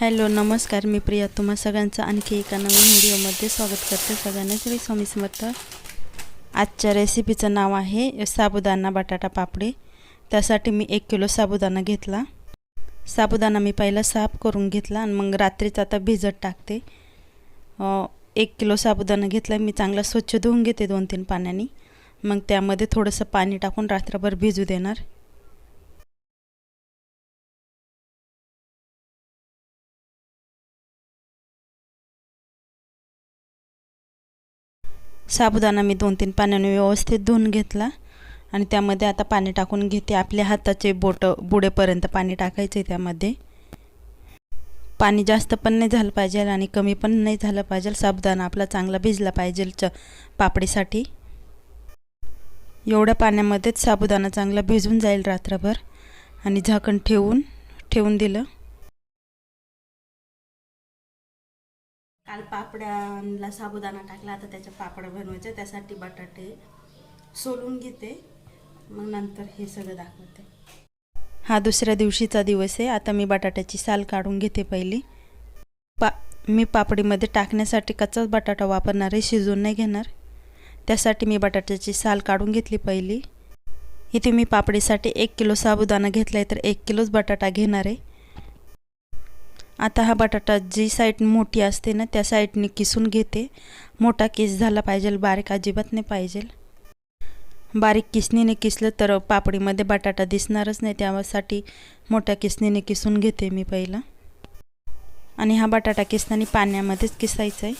Hello नमस्कार मी प्रिया. तुम्हा सगळ्यांचं आणखी एका नवीन व्हिडिओमध्ये स्वागत करते सगळ्यांना. श्री स्वामी समर्थ. आजच्या रेसिपीचं नाव आहे साबुदाणा बटाटा पापडी. त्यासाठी मी एक किलो साबुदाणा घेतला. साबुदाणा मी पहिला साफ करून घेतला आणि मग रात्रीच आता भिजत टाकते. एक किलो साबुदाणा घेतला. मी चांगला स्वच्छ धुवून घेते दोन तीन पाण्याने. मग त्यामध्ये थोडंसं पाणी टाकून रात्रभर भिजू देणार. साबुदाणा मी दोन तीन पाण्याने व्यवस्थित धुवून घेतला. आणि त्यामध्ये आता पाणी टाकून घेते. आपल्या हाताचे बोटं बुडेपर्यंत पाणी टाकायचे त्यामध्ये. पाणी जास्त पण नाही झालं पाहिजे आणि कमी पण नाही झालं पाहिजे. साबुदाणा आपला चांगला भिजला पाहिजे च पापडीसाठी. एवढ्या पाण्यामध्येच साबुदाणा चांगला भिजून जाईल रात्रभर. आणि झाकण ठेवून ठेवून दिलं. काल पापड्याला साबुदाणा टाकला आता त्याच्या पापड बनवायचे त्यासाठी बटाटे सोलून घेते. मग नंतर हे सगळं दाखवते. हा दुसऱ्या दिवशीचा दिवस आहे. आता मी बटाट्याची साल काढून घेते पहिली. पा मी पापडीमध्ये टाकण्यासाठी कच्चाच बटाटा वापरणार आहे शिजवून नाही घेणार. त्यासाठी मी बटाट्याची साल काढून घेतली पहिली. इथे मी पापडीसाठी एक किलो साबुदाणा घेतला आहे तर एक किलोच बटाटा घेणार आहे. आता हा बटाटा जी साईड मोठी असते ना त्या साईडने किसून घेते. मोठा किस झाला पाहिजे बारीक अजिबात नाही पाहिजे. बारीक किसणीने किसलं तर पापडीमध्ये बटाटा दिसणारच नाही त्यासाठी मोठ्या किसणीने किसून घेते मी पहिलं. आणि हा बटाटा किसताना पाण्यामध्येच किसायचा आहे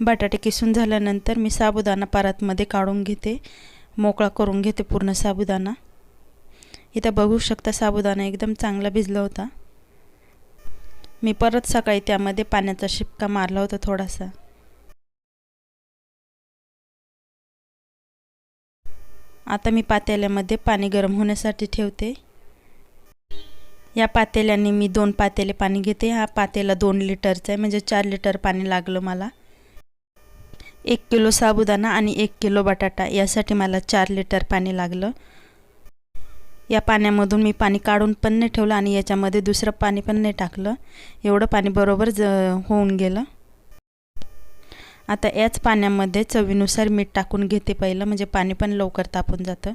बटाटे किसून झाल्यानंतर मी साबुदाणा परातमध्ये काढून घेते. मोकळा करून घेते पूर्ण साबुदाणा. इथं बघू शकता साबुदाणा एकदम चांगला भिजला होता. मी परत सकाळी त्यामध्ये पाण्याचा शिपका मारला होता थोडासा. आता मी पातेल्यामध्ये पाणी गरम होण्यासाठी ठेवते. या पातेल्याने मी दोन पातेले पाणी घेते. हा पातेला दोन लिटरचा आहे. म्हणजे चार लिटर पाणी लागलं मला. एक किलो साबुदाणा आणि एक किलो बटाटा यासाठी मला चार लिटर पाणी लागलं. या पाण्यामधून मी पाणी काढून पण नाही ठेवलं आणि याच्यामध्ये दुसरं पाणी पण नाही टाकलं. एवढं पाणी बरोबर ज होऊन गेलं. आता याच पाण्यामध्ये चवीनुसार मीठ टाकून घेते पहिलं म्हणजे पाणी पण लवकर तापून जातं.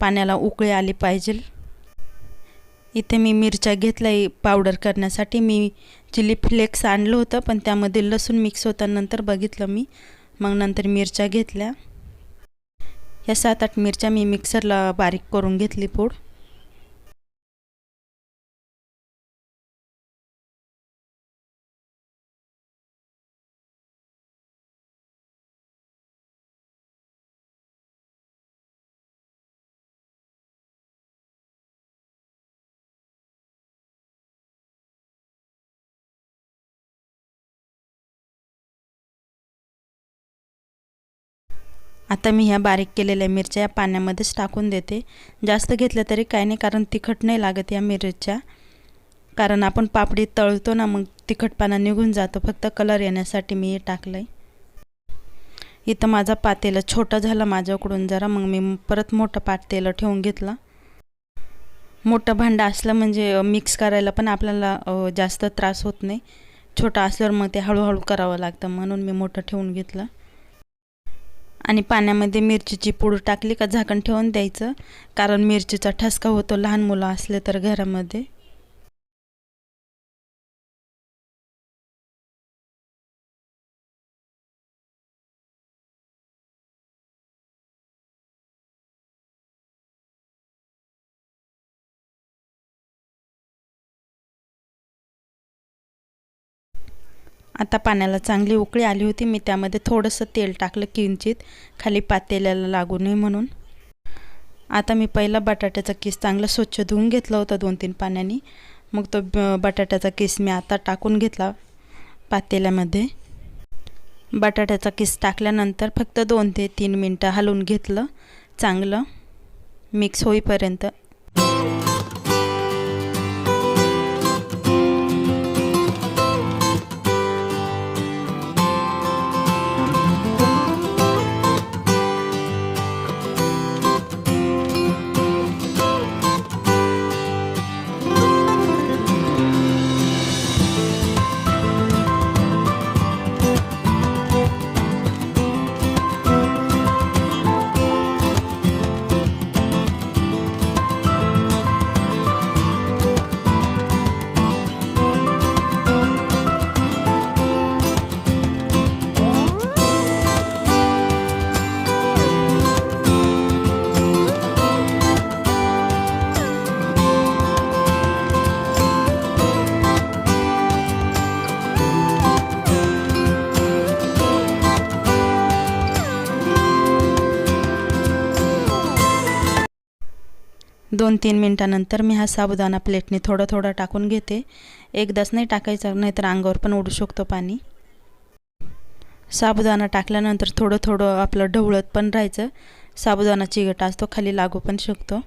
पाण्याला उकळी आली पाहिजे. इथे मी मिरच्या घेतल्या पावडर करण्यासाठी. मी चिली फ्लेक्स आणलं होतं पण त्यामध्ये लसूण मिक्स होता नंतर बघितलं मी. मग नंतर मिरच्या घेतल्या. या सात आठ मिरच्या मी मिक्सरला बारीक करून घेतली पूड. आता मी ह्या बारीक केलेल्या मिरच्या या पाण्यामध्येच टाकून देते. जास्त घेतल्या तरी काही नाही कारण तिखट नाही लागत या मिरच्या. कारण आपण पापडी तळतो ना मग तिखटपणा निघून जातो. फक्त कलर येण्यासाठी मी हे टाकलं आहे इथं माझा पातेला छोटा झाला माझ्याकडून जरा मग मी परत मोठं पातेलं ठेवून घेतलं. मोठं भांडं असलं म्हणजे मिक्स करायला पण आपल्याला जास्त त्रास होत नाही. छोटं असल्यावर मग ते हळूहळू करावं लागतं म्हणून मी मोठं ठेवून घेतलं. आणि पाण्यामध्ये मिरचीची पूड टाकली का झाकण ठेवून द्यायचं. कारण मिरचीचा ठसका होतो लहान मुलं असले तर घरामध्ये. आता पाण्याला चांगली उकळी आली होती. मी त्यामध्ये थोडंसं तेल टाकलं किंचित. खाली पातेल्याला लागू नये म्हणून. आता मी पहिला बटाट्याचा किस चांगला स्वच्छ धुवून घेतला होता दोन तीन पाण्याने. मग तो ब बटाट्याचा किस मी आता टाकून घेतला पातेल्यामध्ये. बटाट्याचा किस टाकल्यानंतर फक्त दोन ते तीन मिनटं हलवून घेतलं. चांगलं मिक्स होईपर्यंत. दोन तीन मिनटानंतर मी हा साबुदाणा प्लेटने थोडं थोडं टाकून घेते. एकदाच नाही टाकायचं नाहीतर अंगावर पण उडू शकतो पाणी. साबुदाणा टाकल्यानंतर थोडं थोडं आपलं ढवळत पण राहायचं. साबुदाणा चिगट असतो खाली लागू पण शकतो.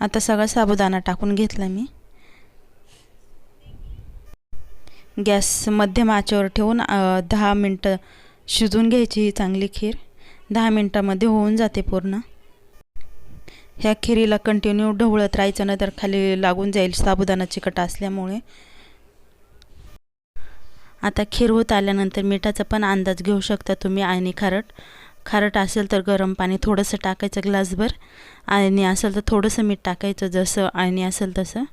आता सगळा साबुदाणा टाकून घेतला मी. गॅस मध्यम आचेवर ठेवून दहा मिनटं शिजून घ्यायची ही चांगली खीर. दहा मिनटामध्ये होऊन जाते पूर्ण. ह्या खिरीला कंटिन्यू ढवळत राहायचं नंतर खाली लागून जाईल साबुदाणा चिकट असल्यामुळे. आता खीर होत आल्यानंतर मिठाचा पण अंदाज घेऊ शकता तुम्ही आणि खारट. खारट असेल तर गरम पाणी थोडंसं टाकायचं ग्लासभर. आणि असेल तर थोडंसं मीठ टाकायचं जसं आणि असेल तसं.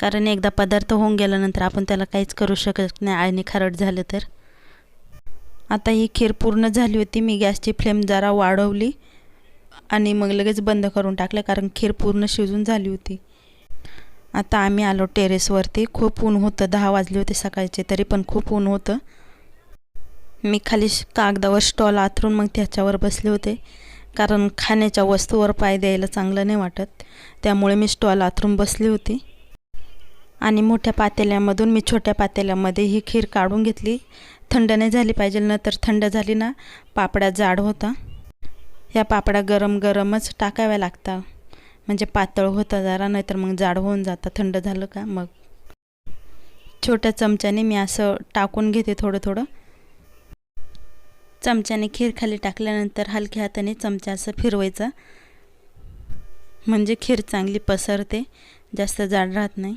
कारण एकदा पदार्थ होऊन गेल्यानंतर आपण त्याला काहीच करू शकत नाही आणि खारट झालं तर. आता ही खीर पूर्ण झाली होती. मी गॅसची फ्लेम जरा वाढवली आणि मग लगेच बंद करून टाकलं कारण खीर पूर्ण शिजून झाली होती. आता आम्ही आलो टेरेसवरती खूप ऊन होतं. दहा वाजले होते सकाळचे. तरी पण खूप ऊन होतं. मी खाली कागदावर स्टॉल आथरून मग त्याच्यावर बसले होते. कारण खाण्याच्या वस्तूवर पाय द्यायला चांगलं नाही वाटत. त्यामुळे मी स्टॉल आथरून बसली होती. आणि मोठ्या पातेल्यामधून मी छोट्या पातेल्यामध्ये ही खीर काढून घेतली. थंड नाही झाली पाहिजे न तर थंड झाली ना. पापड्या जाड होता. या पापड्या गरम गरमच टाकाव्या लागतात म्हणजे पातळ होतं जरा नाहीतर मग जाड होऊन जातं. थंड झालं का? मग. छोट्या चमच्याने मी असं टाकून घेते थोडं थोडं. चमच्याने खीर खाली टाकल्यानंतर हलक्या हाताने चमचा असं फिरवायचा. म्हणजे खीर चांगली पसरते जास्त जाड राहत नाही.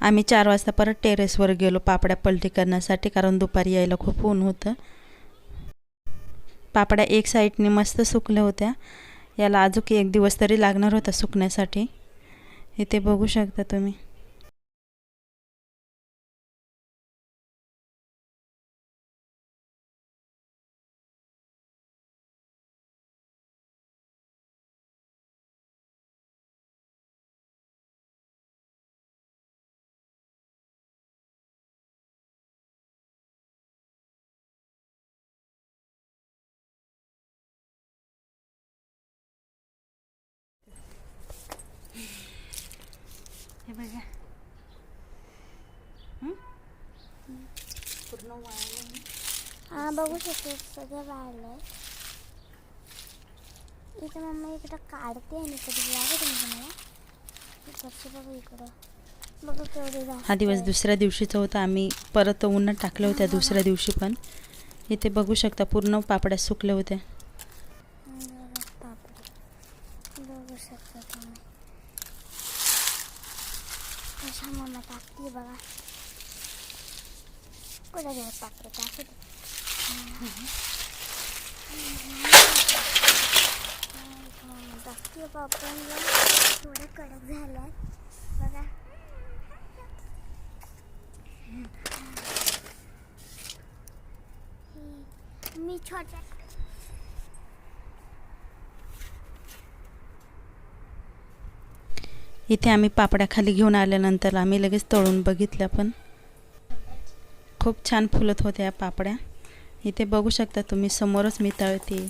आम्ही चार वाजता परत टेरेसवर गेलो पापड्या पलटी करण्यासाठी कारण दुपारी यायला खूप ऊन होतं. पापड्या एक साईडने मस्त सुकल्या होत्या. याला अजून एक दिवस तरी लागणार होता सुकण्यासाठी. इथे बघू शकता तुम्ही. हे बघा. पूर्ण वाळलं हा बघू शकतो सगळं वाढलंय इथं मम्मा इकडं काढते आणि कधी लागत मला इकडचं बघू इकडं. बघू केवढे हा दिवस दुसऱ्या दिवशीचा होता आम्ही परत उन्हात टाकल्या होत्या दुसऱ्या दिवशी पण. इथे बघू शकता पूर्ण पापड्या सुकल्या होत्या. बरोबर टाकतो थोडं कडक झालं बघा मी छोट्या इथे आम्ही पापड्या खाली घेऊन आल्यानंतर आम्ही लगेच तळून बघितल्या पण. खूप छान फुलत होत्या पापड्या. इथे बघू शकता तुम्ही समोरच मी तळते.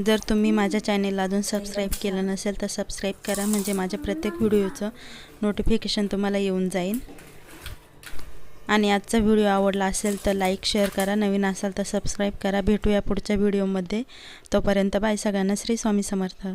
जर तुम्ही माझ्या चॅनेलला अजून सबस्क्राईब केलं नसेल तर सबस्क्राईब करा. म्हणजे माझ्या प्रत्येक व्हिडिओचं नोटिफिकेशन तुम्हाला येऊन जाईल. आणि आजचा व्हिडिओ आवडला असेल तर लाईक शेअर करा. नवीन असाल तर सबस्क्राईब करा. भेटूया पुढच्या व्हिडिओमध्ये तोपर्यंत बाय सगळ्यांना. श्री स्वामी समर्थ.